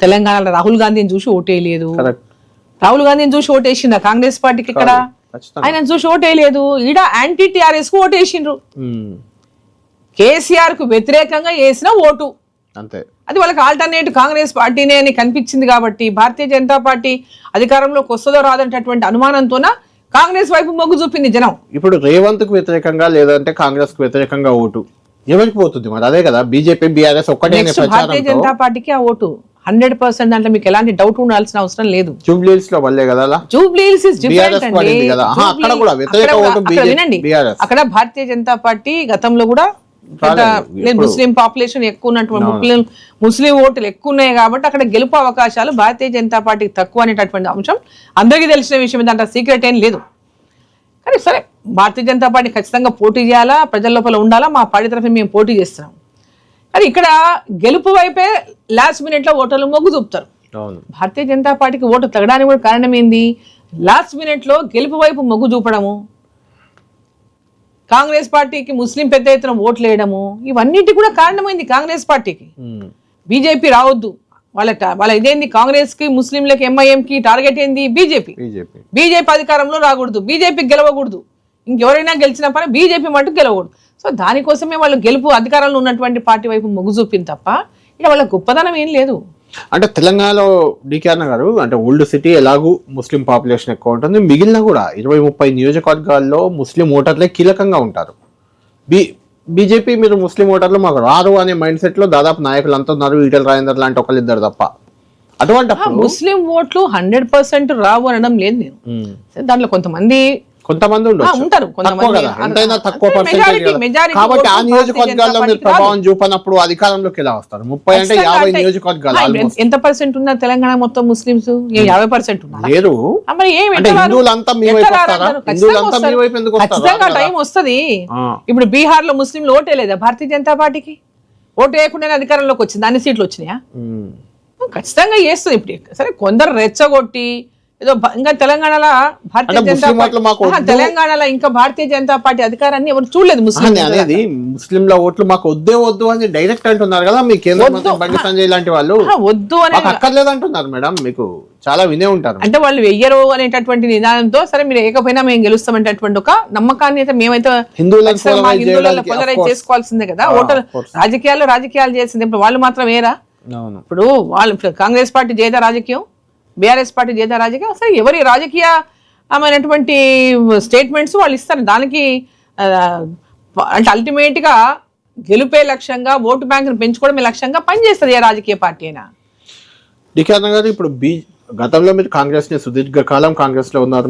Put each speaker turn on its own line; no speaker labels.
తెలంగాణలో రాహుల్ గాంధీని చూసి ఓటేయలేదు. రాహుల్ గాంధీని చూసి ఓటేసిందా కాంగ్రెస్ పార్టీకి ఇక్కడ? ఆయన చూసి ఓటేయలేదు. ఈడ యాంటీ టిఆర్ఎస్కు ఓటేసిండ్రు. కేసీఆర్కు వ్యతిరేకంగా వేసిన ఓటు.
అంతే.
అది వాళ్ళకి ఆల్టర్నేట్ కాంగ్రెస్ పార్టీనే అని కనిపించింది కాబట్టి భారతీయ జనతా పార్టీ అధికారంలోకి వస్తుందో రాదంటటువంటి అనుమానంతోన కాంగ్రెస్ వైపు మొగ్గు చూపింది జనం?
ఇప్పుడు రేవంత్కు వ్యతిరేకంగా లేదంటే కాంగ్రెస్కు వ్యతిరేకంగా ఓటు. ఎవరికి పోతుంది మరి? అదే కదా బీజేపీ బీఆర్ఎస్ ఒక్కటే
భారతీయ జనతా పార్టీకి ఆ ఓటు. హండ్రెడ్ పర్సెంట్ దాంట్లో మీకు ఎలాంటి డౌట్ ఉండాల్సిన అవసరం లేదు.
జూబ్లీస్లో వల్లే కదా అలా?
జూబ్లీహిల్స్ ఇస్
BRS
డిఫరెంట్ అండి.
పడింది కదా. ఆహా, అక్కడ
జూబ్లీ-
కూడా వ్యతిరేక
అక్కడ
ఓటు
అక్కడ
BJP
వినండి. అక్కడ భారతీయ జనతా పార్టీ గతంలో కూడా ముస్లిం పాపులేషన్ ఎక్కువ ఉన్నటువంటి ముస్లిం ముస్లిం ఓట్లు ఎక్కువ ఉన్నాయి కాబట్టి అక్కడ గెలుపు అవకాశాలు భారతీయ జనతా పార్టీకి తక్కువ అనేటటువంటి అంశం. అందరికీ తెలిసిన విషయం దాంట్లో సీక్రెట్ ఏం లేదు. కానీ సరే భారతీయ జనతా పార్టీ ఖచ్చితంగా పోటీ చేయాలా? ప్రజల లోపల ఉండాలా? మా పార్టీ తరఫున మేము పోటీ చేస్తున్నాం. కానీ ఇక్కడ గెలుపు వైపే లాస్ట్ మినిట్లో ఓటర్లు మొగ్గు చూపుతారు. భారతీయ జనతా పార్టీకి ఓటు తగ్గడానికి కూడా కారణం ఏంది? లాస్ట్ మినిట్లో గెలుపు వైపు మొగ్గు చూపడము కాంగ్రెస్ పార్టీకి ముస్లిం పెద్ద ఎత్తున ఓట్లు వేయడము ఇవన్నిటి కూడా కారణమైంది కాంగ్రెస్ పార్టీకి. బీజేపీ రావద్దు. వాళ్ళ వాళ్ళ ఇదేంది? కాంగ్రెస్కి ముస్లింలకి ఎంఐఎం కి టార్గెట్ ఏంది? బీజేపీ.
బీజేపీ.
బీజేపీ అధికారంలో రాకూడదు. బీజేపీ గెలవకూడదు. ఇంకెవరైనా గెలిచిన పని బీజేపీ మటుకు గెలవకూడదు. సో దానికోసమే వాళ్ళు గెలుపు అధికారంలో ఉన్నటువంటి పార్టీ వైపు మొగ్గు చూపింది తప్ప ఇక్కడ వాళ్ళ గొప్పదనం ఏం లేదు.
అంటే తెలంగాణలో డికే అన్న గారు అంటే ఓల్డ్ సిటీ ఎలాగూ ముస్లిం పాపులేషన్ ఎక్కువ ఉంటుంది మిగిలిన కూడా ఇరవై ముప్పై నియోజకవర్గాల్లో ముస్లిం ఓటర్లే కీలకంగా ఉంటారు. బీ బీజేపీ మీరు ముస్లిం ఓటర్లు మాకు రారు అనే మైండ్ సెట్లో దాదాపు నాయకులు అంతా ఉన్నారు ఈటల రాజేందర్ లాంటి ఒకళ్ళు ఇద్దరు తప్ప అటువంటి
ముస్లిం ఓట్లు హండ్రెడ్ పర్సెంట్ రావు అనడం లేదు నేను. దాంట్లో కొంతమంది
కొంతమంది
ఉంటారు.
కాబట్టి ఆ నియోజకవర్గాల్లో మీరు ప్రభావం చూపనప్పుడు అధికారంలోకి ఎలా వస్తారు? ముప్పై అంటే యాభై నియోజకవర్గాలు.
ఎంత పర్సెంట్ ఉన్నారు తెలంగాణ మొత్తం ముస్లింస్ యాభై పర్సెంట్ ఉన్నారు?
లేరు? హిందువులంతా మీ వైపు? హిందువులంతా మీ వైపు ఎందుకు
టైం? వస్తది. ఇప్పుడు బీహార్లో ముస్లింలు ఓటే లేదా భారతీయ జనతా పార్టీకి? ఓటు వేయకుండానే అధికారంలోకి వచ్చింది. అన్ని సీట్లు వచ్చినాయా. ఖచ్చితంగా చేస్తుంది. ఇప్పుడు సరే కొందరు రెచ్చగొట్టి ఏదో ఇంకా తెలంగాణలో భారతీయ జనతా. తెలంగాణలో ఇంకా భారతీయ జనతా పార్టీ అధికారాన్ని ఎవరు చూడలేదు ముస్లిం
అనేది ముస్లింల ఓట్లు మాకు వద్దే వద్దు అని డైరెక్ట్ అంటున్నారు కదా మీ కేంద్ర బండి సంజయ్ లాంటి వాళ్ళు.
వద్దు అనే
అక్కర్లేదు అంటున్నారు మేడం మీకు చాలా వినే ఉంటారు.
అంటే వాళ్ళు వెయ్యరు అనేటటువంటి నిదానంతో సరే మీరు ఏకపోయినా మేము గెలుస్తామనేటటువంటి ఒక నమ్మకాన్ని అయితే మేమైతే
course.
చేసుకోవాల్సిందే కదా.
Ah,
voter. రాజకీయాలు రాజకీయాలు చేసింది. ఇప్పుడు వాళ్ళు మాత్రం
అవును.
ఇప్పుడు వాళ్ళు కాంగ్రెస్ పార్టీ జేత రాజకీయం? బీఆర్ఎస్ పార్టీ చేత రాజకీయం అసలు ఎవరి రాజకీయ ఆమెనటువంటి స్టేట్మెంట్స్ వాళ్ళు ఇస్తారు. దానికి అంటే అల్టిమేట్గా గెలుపే లక్ష్యంగా ఓటు బ్యాంకును పెంచుకోవడమే లక్ష్యంగా పనిచేస్తుంది ఏ రాజకీయ పార్టీ అయినా.
డికే అన్న గారు ఇప్పుడు బీ గతంలో మీరు కాంగ్రెస్ని సుదీర్ఘ కాలం కాంగ్రెస్లో ఉన్నారు.